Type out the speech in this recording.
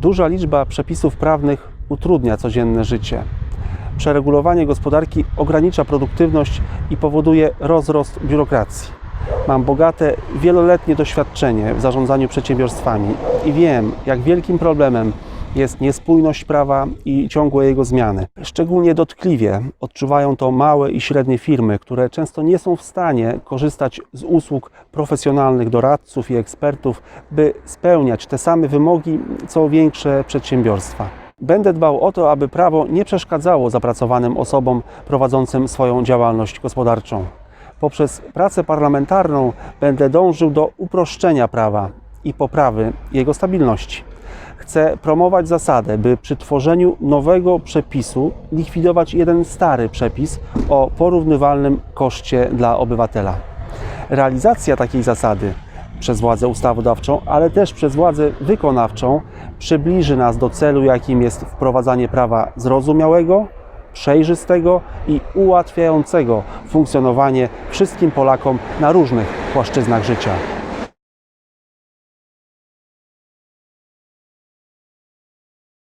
Duża liczba przepisów prawnych utrudnia codzienne życie. Przeregulowanie gospodarki ogranicza produktywność i powoduje rozrost biurokracji. Mam bogate, wieloletnie doświadczenie w zarządzaniu przedsiębiorstwami i wiem, jak wielkim problemem jest niespójność prawa i ciągłe jego zmiany. Szczególnie dotkliwie odczuwają to małe i średnie firmy, które często nie są w stanie korzystać z usług profesjonalnych doradców i ekspertów, by spełniać te same wymogi co większe przedsiębiorstwa. Będę dbał o to, aby prawo nie przeszkadzało zapracowanym osobom prowadzącym swoją działalność gospodarczą. Poprzez pracę parlamentarną będę dążył do uproszczenia prawa i poprawy jego stabilności. Chcę promować zasadę, by przy tworzeniu nowego przepisu likwidować jeden stary przepis o porównywalnym koszcie dla obywatela. Realizacja takiej zasady przez władzę ustawodawczą, ale też przez władzę wykonawczą przybliży nas do celu, jakim jest wprowadzanie prawa zrozumiałego, przejrzystego i ułatwiającego funkcjonowanie wszystkim Polakom na różnych płaszczyznach życia.